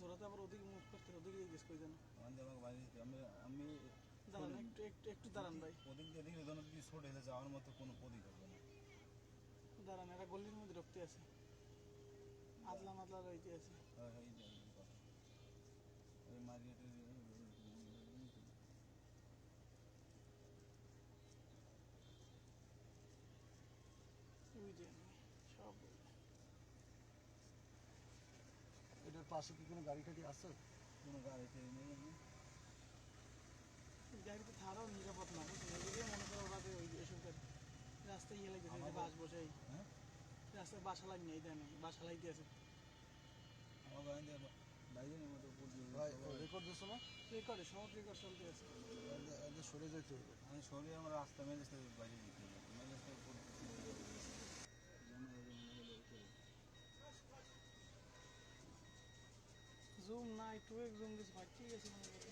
ওরা আবার ওদিকে মুখ করতে ওদিকে জিজ্ঞেস করে দেন আমি আমি দাঁড়ান একটু একটু একটু দাঁড়ান ভাই। ওদিক দিয়ে দেখলে যদি ছোট হলে যাওয়ার মতো কোনো পদিক হবে না দাঁড়ান এটা গল্লির মধ্যে ঢুকতে আছে। আদলা মাদলা রইতে আছে। হ্যাঁ, হ্যাঁ। ওই মার্কেটের পাশে কি কোনো গাড়ি টাড়ি আছে? কোনো গাড়িতে নেই। গাড়িতে থারাও নিরাপদ না মনে করো ওরা ওই এসব রাস্তায় ইয়ে যে বাস বসে হ্যাঁ? রাস্তায় বাসা লাগ নেই দেয় নাই বাসা গাড়ি রেকর্ড দিচ্ছ না? রেকর্ডে সব রেকর্ড চলতে আছে। সরে যেতে আমি শরীরে আমার রাস্তা মেলেছে জুম নাই টু এক জুম দিস ভাই ঠিক আছে মনে করো।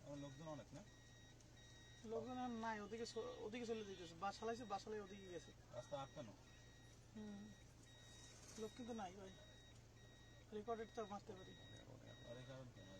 আমার লোকজন অনেক না? লোকজন আর নাই ওদিকে ওদিকে চলে যেতেছে বাসা লাইছে বাসা লাই ওদিকে গেছে। রাস্তা আটকানো হুম। লোক কিন্তু নাই ভাই। রেকর্ডেড তো মারতে পারি। আর এই কারণ কেন